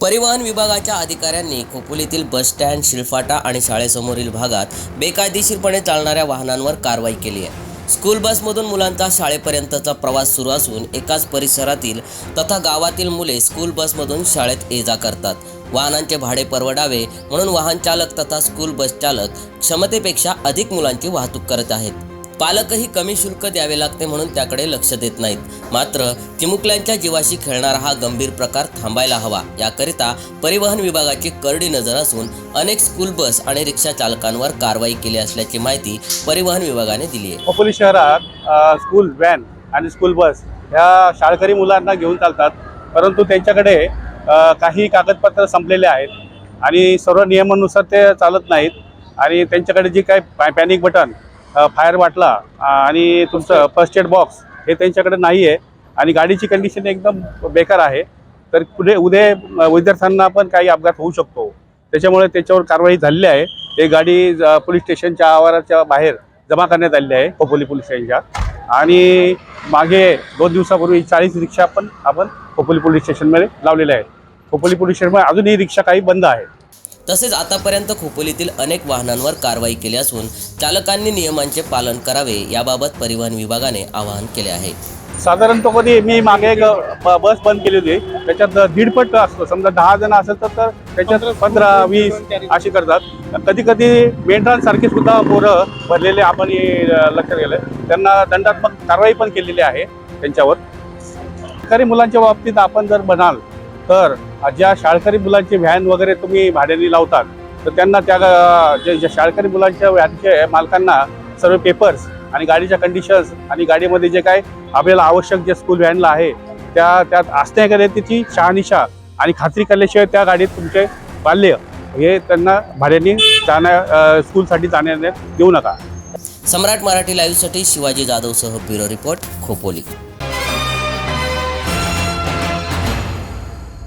परिवहन विभागाच्या अधिकाऱ्यांनी खोपोलीतील बसस्टँड शिलफाटा आणि शाळेसमोरील भागात बेकायदेशीरपणे चालणाऱ्या वाहनांवर कारवाई केली आहे. स्कूल बसमधून मुलांचा शाळेपर्यंतचा प्रवास सुरू असून एकाच परिसरातील तथा गावातील मुले स्कूल बसमधून शाळेत ये जा करतात. वाहनांचे भाडे परवडावे म्हणून वाहन चालक तथा स्कूल बस चालक क्षमतेपेक्षा अधिक मुलांची वाहतूक करत आहेत. पालकही कमी शुल्क द्यावे लागते म्हणून त्याकडे लक्ष देत नाहीत. मात्र चिमुकल्यांच्या जीवाशी खेळणारा हा गंभीर प्रकार थांबायला हवा. याकरिता परिवहन विभागाची करडी नजर असून अनेक स्कूल बस आणि रिक्षा चालकांवर कारवाई केली असल्याची माहिती परिवहन विभागाने दिली आहे. अकोली शहरात स्कूल व्हॅन आणि स्कूल बस ह्या शाळकरी मुलांना घेऊन चालतात. परंतु त्यांच्याकडे काही कागदपत्र संपलेले आहेत आणि सर्व नियमानुसार ते चालत नाहीत. आणि त्यांच्याकडे जी काय पॅनिक बटन फायर बाटला आणि तुमचं फर्स्ट एड बॉक्स हे त्यांच्याकडे नाही आहे आणि गाडीची कंडिशन एकदम बेकार आहे. तर पुढे उद्या विद्यार्थ्यांना पण काही अपघात होऊ शकतो. त्याच्यामुळे त्याच्यावर कारवाई झालेली आहे. ते गाडी पोलीस स्टेशनच्या आवाराच्या बाहेर जमा करण्यात आलेली आहे खोपोली पोलीस स्टेशनच्या. आणि मागे दोन दिवसापूर्वी चाळीस रिक्षा पण आपण खोपोली पोलीस स्टेशनमध्ये लावलेल्या आहेत. खोपोली पोलीस स्टेशनमध्ये अजूनही रिक्षा काही बंद आहे. तसेच आतापर्यंत खोपोलीतील अनेक वाहनांवर कारवाई केली असून चालकांनी नियमांचे पालन करावे याबाबत परिवहन विभागाने आवाहन केले आहे. साधारणतः कधी मी मागे एक बस बंद केली होती. त्याच्यात दीडपट असतो. समजा दहा जण असेल तर तर त्याच्यात पंधरा वीस अशी करतात. कधी कधी मेंढरांसारखे सुद्धा पोरं भरलेले आपण हे, लक्षात गेलं त्यांना दंडात्मक कारवाई पण केलेली आहे त्यांच्यावर. शाळकरी मुलांच्या बाबतीत आपण जर म्हणाल तर ज्या शाळकरी मुलांची व्हॅन वगैरे तुम्ही भाड्याने लावतात तर त्यांना त्या जे ज्या शाळकरी मुलांच्या व्हॅनचे मालकांना सर्व पेपर्स आणि गाडीच्या कंडिशन्स आणि गाडीमध्ये जे काय आपल्याला आवश्यक जे स्कूल व्हॅनला आहे त्या त्यात असण्याकडे तिची शहानिशा आणि खात्री केल्याशिवाय त्या गाडीत तुमचे बाल्य हे त्यांना भाड्याने जाण्या स्कूलसाठी जाण्यात देऊ नका. सम्राट मराठी लाईव्हसाठी शिवाजी जाधवसह ब्युरो रिपोर्ट खोपोली.